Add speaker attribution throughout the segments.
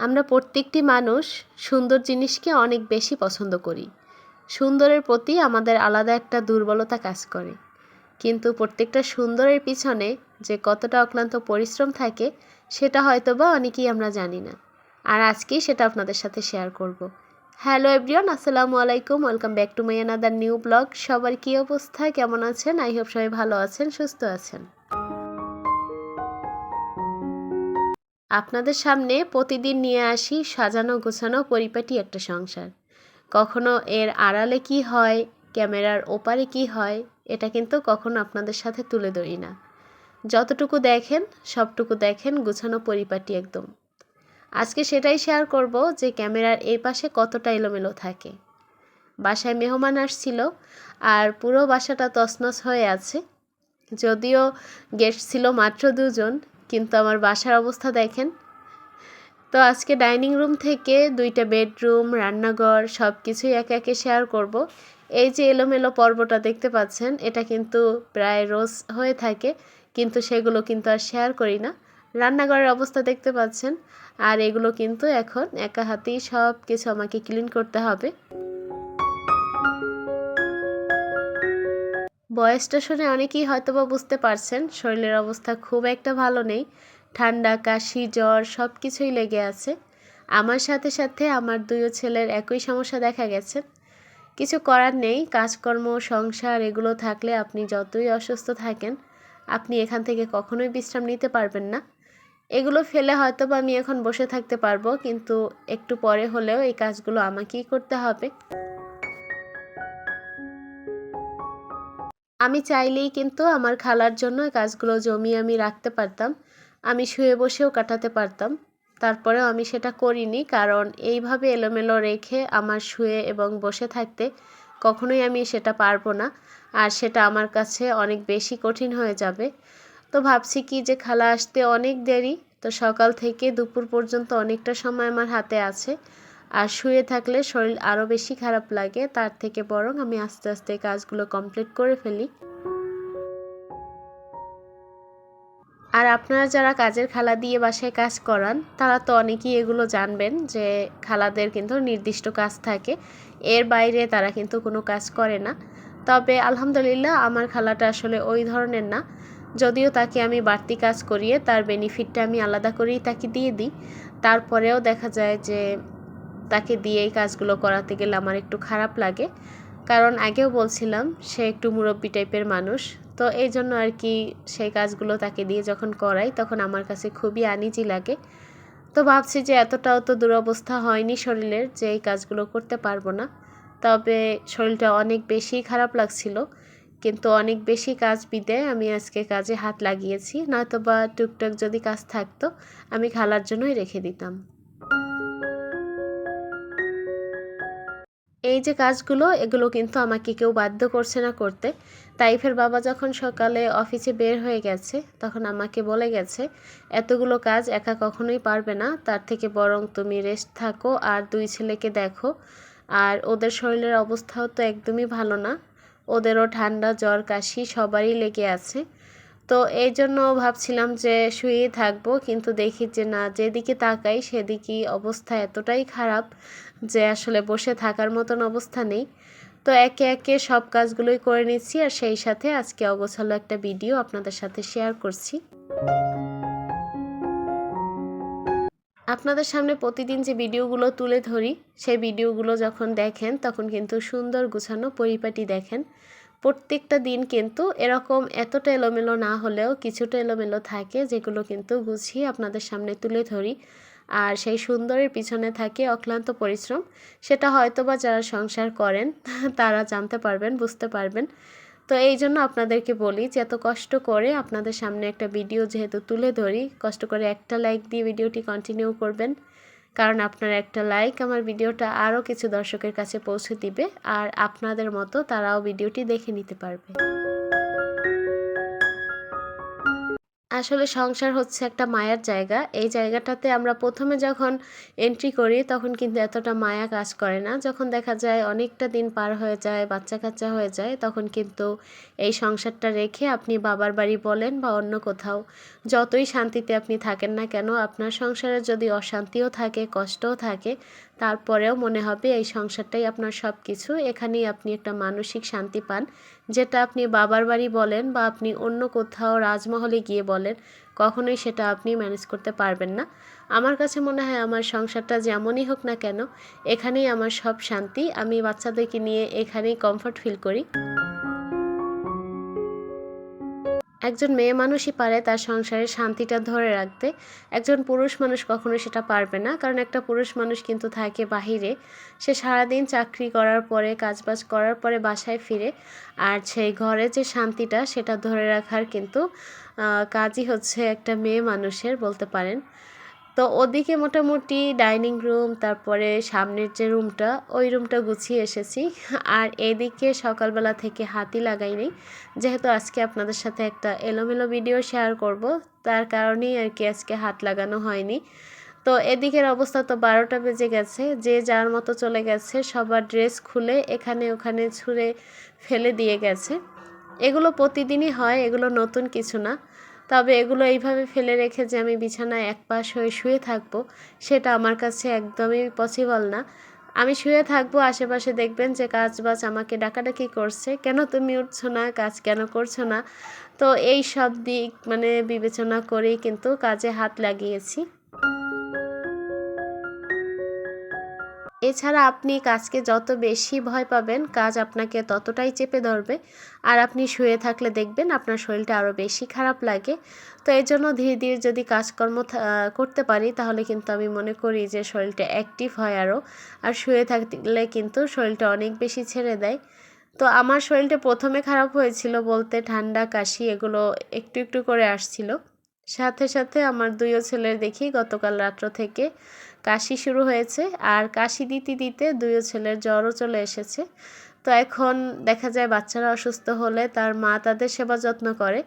Speaker 1: আমরা প্রত্যেকটি মানুষ সুন্দর জিনিসকে অনেক বেশি পছন্দ করি। সুন্দরের প্রতি আমাদের আলাদা একটা দুর্বলতা কাজ করে। কিন্তু প্রত্যেকটা সুন্দরের পিছনে যে কতটা অক্লান্ত পরিশ্রম থাকে, সেটা হয়তো বা অনেকেই আমরা জানি না। আর আজকেই সেটা আপনাদের সাথে শেয়ার করব। হ্যালো এভরিওয়ান আসসালামু আলাইকুম welcome back to my another new blog সবার কী অবস্থা? কেমন আছেন? আই হোপ সবাই ভালো আছেন, সুস্থ আছেন। আপনাদের সামনে প্রতিদিন নিয়ে আসি সাজানো গোছানো পরিপাটি একটা সংসার। কখনো এর আড়ালে কি হয়, ক্যামেরার ওপারে কি হয়, এটা কিন্তু কখনো আপনাদের সাথে তুলে ধরি না। যতটুকু দেখেন, সবটুকু দেখেন গোছানো পরিপাটি একদম। আজকে সেটাই শেয়ার করব যে ক্যামেরার এই পাশে কতটা এলোমেলো থাকে। বাসায় মেহমান আসছিল আর পুরো বাসাটা তছনছ হয়ে আছে। যদিও গেস্ট ছিল মাত্র দুজন কিন্তু আমার বাসার অবস্থা দেখেন। তো আজকে ডাইনিং রুম থেকে দুইটা বেডরুম, রান্নাঘর সব কিছুই একে একে শেয়ার করব। এই যে এলোমেলো পর্বটা দেখতে পাচ্ছেন, এটা কিন্তু প্রায় রোজ হয়ে থাকে, কিন্তু সেগুলো কিন্তু আর শেয়ার করি না। রান্নাঘরের অবস্থা দেখতে পাচ্ছেন, আর এগুলো কিন্তু এখন একা হাতেই সব কিছু আমাকে ক্লিন করতে হবে। বয়সটা শুনে অনেকেই হয়তোবা বুঝতে পারছেন, শরীরের অবস্থা খুব একটা ভালো নেই, ঠান্ডা, কাশি, জ্বর সব কিছুই লেগে আছে। আমার সাথে সাথে আমার দুইও ছেলের একই সমস্যা দেখা গেছে। কিছু করার নেই, কাজকর্ম, সংসার, এগুলো থাকলে আপনি যতই অসুস্থ থাকেন, আপনি এখান থেকে কখনোই বিশ্রাম নিতে পারবেন না। এগুলো ফেলে হয়তো বা আমি এখন বসে থাকতে পারব, কিন্তু একটু পরে হলেও এই কাজগুলো আমাকেই করতে হবে। আমি চাইলেই কিন্তু আমার খালার জন্য কাজগুলো জমিয়ে আমি রাখতে পারতাম। আমি শুয়ে বসেও কাটাতে পারতাম। তারপরেও আমি সেটা করিনি কারণ এইভাবে এলোমেলো রেখে আমার শুয়ে এবং বসে থাকতে কখনোই আমি সেটা পারব না আর সেটা আমার কাছে অনেক বেশি কঠিন হয়ে যাবে। তো ভাবছি কি যে খালা আসতে অনেক দেরি। তো সকাল থেকে দুপুর পর্যন্ত অনেকটা সময় আমার হাতে আছে। আর শুয়ে থাকলে শরীর আরও বেশি খারাপ লাগে, তার থেকে বরং আমি আস্তে আস্তে কাজগুলো কমপ্লিট করে ফেলি। আর আপনারা যারা কাজের খালা দিয়ে বাসায় কাজ করান, তারা তো অনেকেই এগুলো জানবেন যে খালাদের কিন্তু নির্দিষ্ট কাজ থাকে, এর বাইরে তারা কিন্তু কোনো কাজ করে না। তবে আলহামদুলিল্লাহ আমার খালাটা আসলে ওই ধরনের না। যদিও তাকে আমি বাড়তি কাজ করিয়ে তার বেনিফিটটা আমি আলাদা করেই তাকে দিয়ে দিই। তারপরেও দেখা যায় যে তাকে দিয়ে এই কাজগুলো করাতে গেলে আমার একটু খারাপ লাগে। কারণ আগেও বলছিলাম, সে একটু মুরব্বী টাইপের মানুষ। তো এই জন্য আর কি সেই কাজগুলো তাকে দিয়ে যখন করাই, তখন আমার কাছে খুবই আনিজি লাগে। তো ভাবছি যে এতটাও তো দুরবস্থা হয়নি শরীরের যে এই কাজগুলো করতে পারব না। তবে শরীরটা অনেক বেশি খারাপ লাগছিল। কিন্তু অনেক বেশি কাজ বিদে আমি আজকে কাজে হাত লাগিয়েছি। নয়তো বা টুকটাক যদি কাজ থাকতো, আমি খালার জন্যই রেখে দিতাম। এই যে কাজগুলো, এগুলো কিন্তু আমাকে কেউ বাধ্য করছে না করতে। তাইফের বাবা যখন সকালে অফিসে বের হয়ে গেছে, তখন আমাকে বলে গেছে, এতগুলো কাজ একা কখনোই পারবে না। তার থেকে বরং তুমি রেস্ট থাকো আর দুই ছেলেকে দেখো। আর ওদের শরীরের অবস্থাও তো একদমই ভালো না। ওদেরও ঠান্ডা, জ্বর, কাশি সবারই লেগে আছে। তো এই জন্য ভাবছিলাম যে শুয়েই থাকব, কিন্তু দেখি যে না, যেদিকে তাকাই সেদিকেই অবস্থা এতটাই খারাপ যে আসলে বসে থাকার মতন অবস্থা নেই। তো একে একে সব কাজগুলোই করে নিচ্ছি আর সেই সাথে আজকে অগোছালো একটা ভিডিও আপনাদের সাথে শেয়ার করছি। আপনাদের সামনে প্রতিদিন যে ভিডিওগুলো তুলে ধরি, সেই ভিডিওগুলো যখন দেখেন তখন কিন্তু সুন্দর গুছানো পরিপাটি দেখেন। প্রত্যেকটা দিন কিন্তু এরকম এতটা এলোমেলো না হলেও কিছুটা এলোমেলো থাকে যেগুলো কিন্তু গুছিয়ে আপনাদের সামনে তুলে ধরি। আর সেই সুন্দরের পিছনে থাকে অক্লান্ত পরিশ্রম। সেটা হয়তো বা যারা সংসার করেন, তারা জানতে পারবেন, বুঝতে পারবেন। তো এই জন্য আপনাদেরকে বলি যে এত কষ্ট করে আপনাদের সামনে একটা ভিডিও যেহেতু তুলে ধরি, কষ্ট করে একটা লাইক দিয়ে ভিডিওটি কন্টিনিউ করবেন। কারণ আপনার একটা লাইক আমার ভিডিওটা আরও কিছু দর্শকের কাছে পৌঁছে দিবে আর আপনাদের মতো তারাও ভিডিওটি দেখে নিতে পারবে। আসলে সংসার হচ্ছে একটা মায়ার জায়গা। এই জায়গাটাতে আমরা প্রথমে যখন এন্ট্রি করি, তখন কিন্তু এতটা মায়া কাজ করে না। যখন দেখা যায় অনেকটা দিন পার হয়ে যায় বাচ্চা কাচ্চা হয়ে যায়, তখন কিন্তু এই সংসারটা রেখে আপনি বাবার বাড়ি বলেন বা অন্য কোথাও। যতই শান্তিতে আপনি থাকেন না কেন, আপনার সংসারে যদি অশান্তিও থাকে, কষ্টও থাকে তারপরেও মনে হবে এই সংসারটাই আপনার সব কিছু এখানেই আপনি একটা মানসিক শান্তি পান, যেটা আপনি বাবার বাড়ি বলেন বা আপনি অন্য কোথাও রাজমহলে গিয়ে বলেন, কখনোই সেটা আপনি ম্যানেজ করতে পারবেন না। আমার কাছে মনে হয় আমার সংসারটা যেমনই হোক না কেন, এখানেই আমার সব শান্তি। আমি বাচ্চাদেরকে নিয়ে এখানেই কমফর্ট ফিল করি। একজন মেয়ে মানুষই পারে তার সংসারে শান্তিটা ধরে রাখতে। একজন পুরুষ মানুষ কখনো সেটা পারবে না, কারণ একটা পুরুষ মানুষ কিন্তু থাকে বাহিরে। সে সারাদিন চাকরি করার পরে, কাজবাজ করার পরে বাসায় ফিরে, আর সেই ঘরে যে শান্তিটা সেটা ধরে রাখার কিন্তু কাজই হচ্ছে একটা মেয়ে মানুষের বলতে পারেন। তো ওদিকে মোটামুটি ডাইনিং রুম, তারপরে সামনের যে রুমটা, ওই রুমটা গুছিয়ে এসেছি। আর এদিকে সকালবেলা থেকে হাতি লাগাইনি। যেহেতু আজকে আপনাদের সাথে একটা এলোমেলো ভিডিও শেয়ার করব, তার কারণেই আর কি আজকে হাত লাগানো হয়নি। তো এদিকের অবস্থা তো বারোটা বেজে গেছে। যে যার মতো চলে গেছে, সবার ড্রেস খুলে এখানে ওখানে ছুঁড়ে ফেলে দিয়ে গেছে। এগুলো প্রতিদিনই হয়, এগুলো নতুন কিছু না। তবে এগুলো এইভাবে ফেলে রেখে যে আমি বিছানায় এক পাশ হয়ে শুয়ে থাকব, সেটা আমার কাছে একদমই পসিবল না। আমি শুয়ে থাকব, আশেপাশে দেখবেন যে কাজ বাজ আমাকে ডাকাডাকি করছে। কেন তুমি উঠছো না? কাজ কেন করছ না? তো এই সব দিক মানে বিবেচনা করেই কিন্তু কাজে হাত লাগিয়েছি। এছাড়া আপনি কাজকে যত বেশি ভয় পাবেন, কাজ আপনাকে ততটাই চেপে ধরবে। আর আপনি শুয়ে থাকলে দেখবেন আপনার শরীরটা আরও বেশি খারাপ লাগে। তো এই জন্য ধীরে ধীরে যদি কাজকর্ম করতে পারি, তাহলে কিন্তু আমি মনে করি যে শরীরটা অ্যাক্টিভ হয় আরও আর শুয়ে থাকলে কিন্তু শরীরটা অনেক বেশি ছেড়ে দেয়। তো আমার শরীরটা প্রথমে খারাপ হয়েছিল বলতে ঠান্ডা, কাশি এগুলো একটু একটু করে আসছিল। সাথে সাথে আমার দুইও ছেলের দেখি গতকাল রাত্র থেকে কাশি শুরু হয়েছে আর কাশি দিতে দিতে দুইও ছেলের জ্বরও চলে এসেছে। তো এখন দেখা যায় বাচ্চারা অসুস্থ হলে তার মা তাদের সেবা যত্ন করে।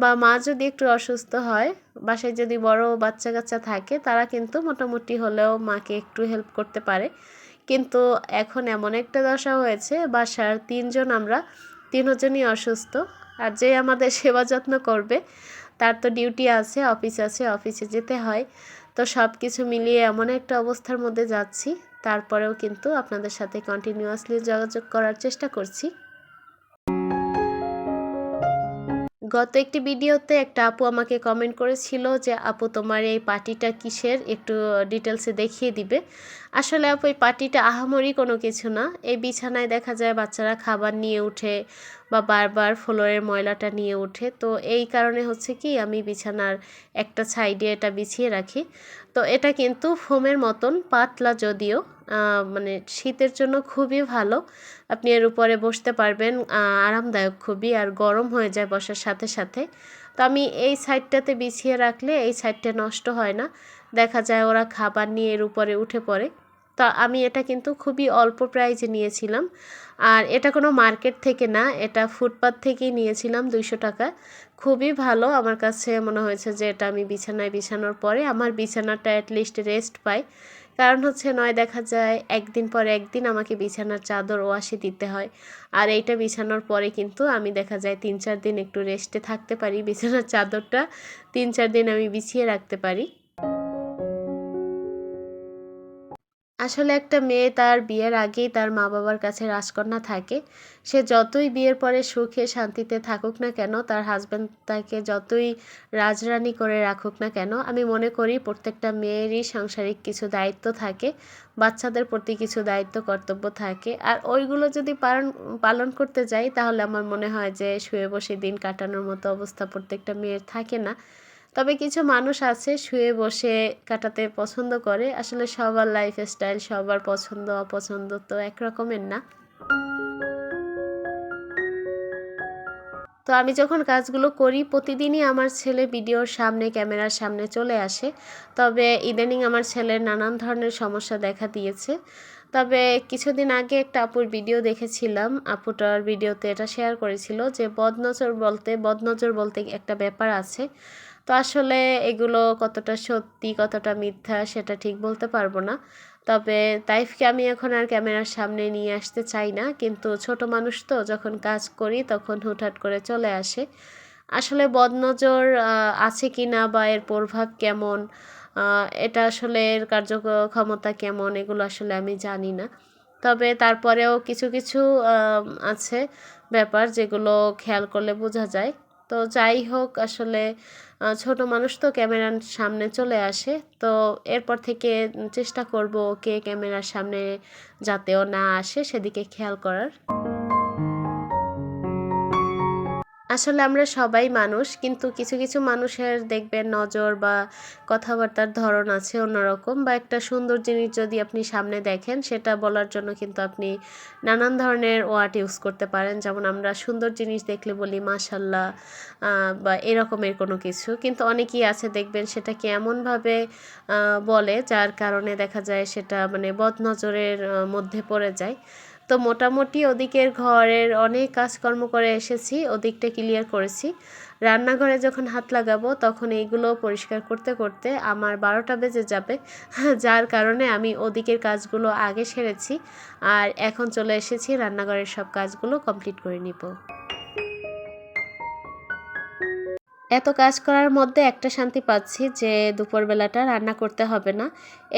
Speaker 1: বা মা যদি একটু অসুস্থ হয়, বাসায় যদি বড় বাচ্চা কাচ্চা থাকে, তারা কিন্তু মোটামুটি হলেও মাকে একটু হেল্প করতে পারে। কিন্তু এখন এমন একটা দশা হয়েছে, বাসার তিনজন আমরা, তিনজনই অসুস্থ। আর যে আমাদের সেবা যত্ন করবে, তার তো ডিউটি আছে অফিস আছে অফিসে যেতে হয়। তো সব কিছু মিলিয়ে এমন একটা অবস্থার মধ্যে যাচ্ছি, তারপরেও কিন্তু আপনাদের সাথে কন্টিনিউয়াসলি যোগাযোগ করার চেষ্টা করছি। গত একটি ভিডিওতে একটা আপু আমাকে কমেন্ট করেছিল যে, আপু, তোমার এই পার্টিটা কিসের? একটু ডিটেলসে দেখিয়ে দিবে। আসলে আপু, এই পার্টিটা আহামরি কোনো কিছু না। এই বিছানায় দেখা যায় বাচ্চারা খাবার নিয়ে উঠে বা বারবার ফ্লোরের ময়লাটা নিয়ে ওঠে তো এই কারণে হচ্ছে কি, আমি বিছানার একটা সাইডে এটা বিছিয়ে রাখি। তো এটা কিন্তু ফোমের মতন, পাতলা যদিও। মানে শীতের জন্য খুবই ভালো। আপনি এর উপরে বসতে পারবেন আরামদায়ক খুবই, আর গরম হয়ে যায় বসার সাথে সাথে। তো আমি এই সাইডটাতে বিছিয়ে রাখলে এই সাইডটা নষ্ট হয় না। দেখা যায় ওরা খাবার নিয়ে এর উপরে উঠে পড়ে। তা আমি এটা কিন্তু খুবই অল্প প্রাইজে নিয়েছিলাম। আর এটা কোনো মার্কেট থেকে না, এটা ফুটপাথ থেকেই নিয়েছিলাম দুইশো টাকা। খুবই ভালো, আমার কাছে মনে হয়েছে যে এটা আমি বিছানায় বিছানোর পরে আমার বিছানাটা অ্যাটলিস্ট রেস্ট পায় কারণ হচ্ছে নয় দেখা যায় একদিন পরে একদিন আমাকে বিছানার চাদর ওয়াশে দিতে হয়। আর এইটা বিছানোর পরে কিন্তু আমি দেখা যায় তিন চার দিন একটু রেস্টে থাকতে পারি। বিছানার চাদরটা তিন চার দিন আমি বিছিয়ে রাখতে পারি। আসলে একটা মেয়ে তার বিয়ের আগেই তার মা বাবার কাছে রাজকন্যা থাকে। সে যতই বিয়ের পরে সুখে শান্তিতে থাকুক না কেন, তার হাজব্যান্ড তাকে যতই রাজরানি করে রাখুক না কেন, আমি মনে করি প্রত্যেকটা মেয়েরই সাংসারিক কিছু দায়িত্ব থাকে, বাচ্চাদের প্রতি কিছু দায়িত্ব, কর্তব্য থাকে। আর ওইগুলো যদি পালন পালন করতে যাই, তাহলে আমার মনে হয় যে শুয়ে বসে দিন কাটানোর মতো অবস্থা প্রত্যেকটা মেয়ের থাকে না। তবে কিছু মানুষ আছে শুয়ে বসে কাটাতে পছন্দ করে। আসলে সবার লাইফ স্টাইল সবার পছন্দ, অপছন্দ তো একরকমের না। তো আমি যখন কাজগুলো করি, প্রতিদিনই আমার ছেলে ভিডিওর সামনে, ক্যামেরার সামনে চলে আসে। তবে ইদানিং আমার ছেলের নানান ধরনের সমস্যা দেখা দিয়েছে। তবে কিছুদিন আগে একটা আপুর ভিডিও দেখেছিলাম। আপুটার ভিডিওতে এটা শেয়ার করেছিল যে, বদনজর বলতে বদনজর বলতে একটা ব্যাপার আছে। তো আসলে এগুলো কতটা সত্যি, কতটা মিথ্যা সেটা ঠিক বলতে পারব না। তবে তাইফকে আমি এখন আর ক্যামেরার সামনে নিয়ে আসতে চাই না। কিন্তু ছোট মানুষ তো, যখন কাজ করি তখন হুটহাট করে চলে আসে। আসলে বদনজর আছে কি না বা এর প্রভাব কেমন এটা আসলে এর কার্যক্ষমতা কেমন এগুলো আসলে আমি জানি না। তবে তারপরেও কিছু কিছু আছে ব্যাপার যেগুলো খেয়াল করলে বোঝা যায়। তো যাই হোক, আসলে ছোট মানুষ তো ক্যামেরার সামনে চলে আসে। তো এরপর থেকে চেষ্টা করব ওকে ক্যামেরার সামনে যাতেও না আসে, সেদিকে খেয়াল করার। আসলে আমরা সবাই মানুষ, কিন্তু কিছু কিছু মানুষের দেখবেন নজর বা কথাবার্তার ধরন আছে অন্যরকম বা একটা সুন্দর জিনিস যদি আপনি সামনে দেখেন, সেটা বলার জন্য কিন্তু আপনি নানান ধরনের ওয়ার্ড ইউজ করতে পারেন। যেমন আমরা সুন্দর জিনিস দেখলে বলি, মাশাল্লাহ বা এরকমের কোনো কিছু। কিন্তু অনেকেই আছে দেখবেন সেটাকে এমনভাবে বলে যার কারণে দেখা যায় সেটা মানে বদনজরের মধ্যে পড়ে যায়। তো মোটামুটি ওদিকের ঘরের অনেক কাজকর্ম করে এসেছি, ওদিকটা ক্লিয়ার করেছি। রান্নাঘরে যখন হাত লাগাবো, তখন এইগুলো পরিষ্কার করতে করতে আমার বারোটা বেজে যাবে, যার কারণে আমি ওদিকের কাজগুলো আগে সেরেছি, আর এখন চলে এসেছি রান্নাঘরের সব কাজগুলো কমপ্লিট করে নিব। এত কাজ করার মধ্যে একটা শান্তি পাচ্ছি যে দুপুরবেলাটা রান্না করতে হবে না।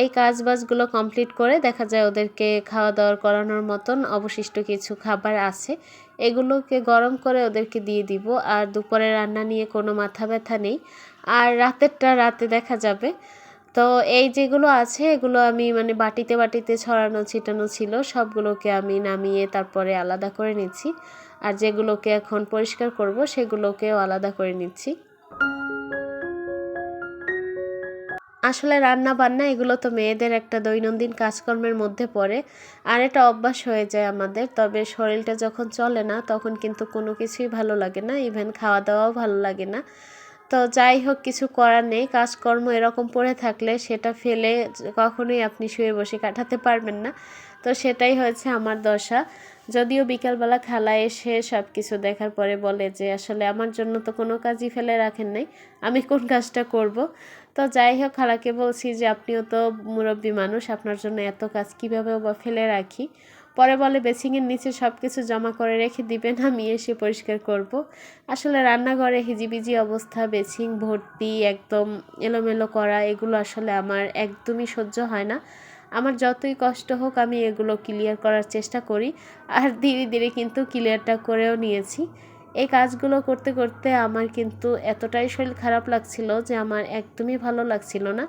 Speaker 1: এই কাজ বাজগুলো কমপ্লিট করে দেখা যায় ওদেরকে খাওয়া দাওয়ার করানোর মতন অবশিষ্ট কিছু খাবার আছে। এগুলোকে গরম করে ওদেরকে দিয়ে দিব আর দুপুরে রান্না নিয়ে কোনো মাথা ব্যথা নেই। আর রাতেরটা রাতে দেখা যাবে। তো এই যেগুলো আছে, এগুলো আমি মানে বাটিতে বাটিতে ছড়ানো ছিটানো ছিল, সবগুলোকে আমি নামিয়ে তারপরে আলাদা করে নিচ্ছি। আর যেগুলোকে এখন পরিষ্কার করব, সেগুলোকেও আলাদা করে নিচ্ছি। আসলে রান্না বান্না এগুলো তো মেয়েদের একটা দৈনন্দিন কাজকর্মের মধ্যে পড়ে, আর এটা অভ্যাস হয়ে যায় আমাদের। তবে শরীরটা যখন চলে না, তখন কিন্তু কোনো কিছুই ভালো লাগে না, ইভেন খাওয়া দাওয়াও ভালো লাগে না। তো যাই হোক, কিছু করার নেই, কাজকর্ম এরকম পড়ে থাকলে সেটা ফেলে কখনোই আপনি শুয়ে বসে কাটাতে পারবেন না। তো সেটাই হয়েছে আমার দশা। যদিও বিকালবেলা খালা এসে সব কিছু দেখার পরে বলে যে, আসলে আমার জন্য তো কোনো কাজই ফেলে রাখেন নাই, আমি কোন কাজটা করব? তো যাই হোক, খালাকে বলছি যে, আপনিও তো মুরব্বী মানুষ, আপনার জন্য এত কাজ কীভাবে বা ফেলে রাখি? পরে বলে, বেসিংয়ের নিচে সব কিছু জমা করে রেখে দিবেন, আমি এসে পরিষ্কার করব। আসলে রান্নাঘরে হিজিবিজি অবস্থা, বেসিং, ভর্তি, একদম এলোমেলো করা, এগুলো আসলে আমার একদমই সহ্য হয় না। আমার যতই কষ্ট হোক আমি এগুলো ক্লিয়ার করার চেষ্টা করি, আর ধীরে ধীরে কিন্তু ক্লিয়ারটা করেও নিয়েছি। এই কাজগুলো করতে করতে আমার কিন্তু এতটাই শরীর খারাপ লাগছিল যে আমার একদমই ভালো লাগছিল না।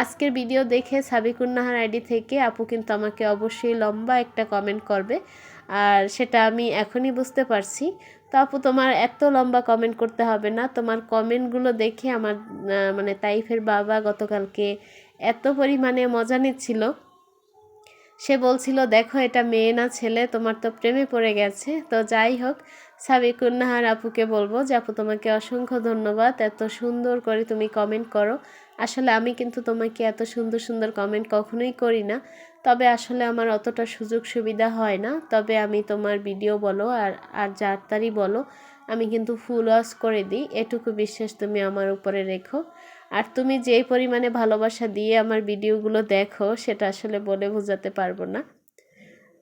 Speaker 1: আজকের ভিডিও দেখে সাবিকুন্নাহার আইডি থেকে আপু কিন্তু আমাকে অবশ্যই লম্বা একটা কমেন্ট করবে, আর সেটা আমি এখনই বুঝতে পারছি। তো আপু, তোমার এত লম্বা কমেন্ট করতে হবে না, তোমার কমেন্টগুলো দেখে আমার মানে তাইফের বাবা গতকালকে এত পরিমাণে মজা নিচ্ছিল। সে বলছিল, দেখো, এটা মেয়ে না ছেলে, তোমার তো প্রেমে পড়ে গেছে। তো যাই হোক সাবিকুন্নাহার আপুকে বলব যে, আপু, তোমাকে অসংখ্য ধন্যবাদ। এত সুন্দর করে তুমি কমেন্ট করো। আসলে আমি কিন্তু তোমাকে এত সুন্দর সুন্দর কমেন্ট কখনোই করি না। তবে আসলে আমার অতটা সুযোগ সুবিধা হয় না। তবে আমি তোমার ভিডিও বলো আর আর যারতারই বলো, আমি কিন্তু ফুল ওয়াশ করে দিই। এটুকু বিশ্বাস তুমি আমার উপরে রেখো। আর তুমি যেই পরিমাণে ভালোবাসা দিয়ে আমার ভিডিওগুলো দেখো, সেটা আসলে বলে বোঝাতে পারব না।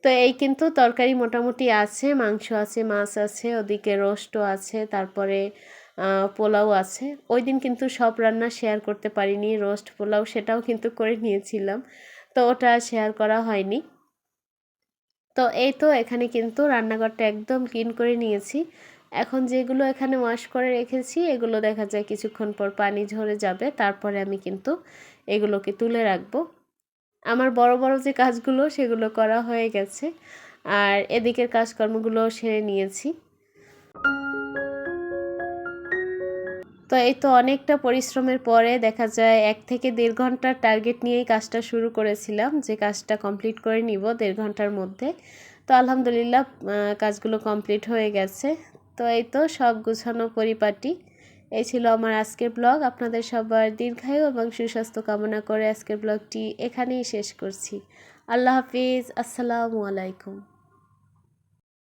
Speaker 1: তো এই কিন্তু তরকারি মোটামুটি আছে, মাংস আছে, মাছ আছে, ওদিকে রোস্টও আছে, তারপরে পোলাও আছে। ওই দিন কিন্তু সব রান্না শেয়ার করতে পারিনি, রোস্ট, পোলাও সেটাও কিন্তু করে নিয়েছিলাম, তো ওটা শেয়ার করা হয়নি। তো এই তো এখানে কিন্তু রান্নাঘরটা একদম ক্লিন করে নিয়েছি। এখন যেগুলো এখানে ওয়াশ করে রেখেছি, এগুলো দেখা যায় কিছুক্ষণ পর পানি ঝরে যাবে, তারপরে আমি কিন্তু এগুলোকে তুলে রাখব। আমার বড় বড় যে কাজগুলো, সেগুলো করা হয়ে গেছে। আর এদিকের কাজকর্মগুলো সেরে নিয়েছি। তো এই তো অনেকটা পরিশ্রমের পরে দেখা যায় এক থেকে দেড় ঘণ্টার টার্গেট নিয়েই কাজটা শুরু করেছিলাম, যে কাজটা কমপ্লিট করে নিব দেড় ঘণ্টার মধ্যে। তো আলহামদুলিল্লাহ কাজগুলো কমপ্লিট হয়ে গেছে। তো এই তো সব গুছানো পরিপাটি। এই ছিল আমার আজকের ব্লগ। আপনাদের সবার দীর্ঘায়ু এবং সুস্বাস্থ্য কামনা করে আজকের ব্লগটি এখানেই শেষ করছি। আল্লাহ হাফিজ। আসসালামু আলাইকুম।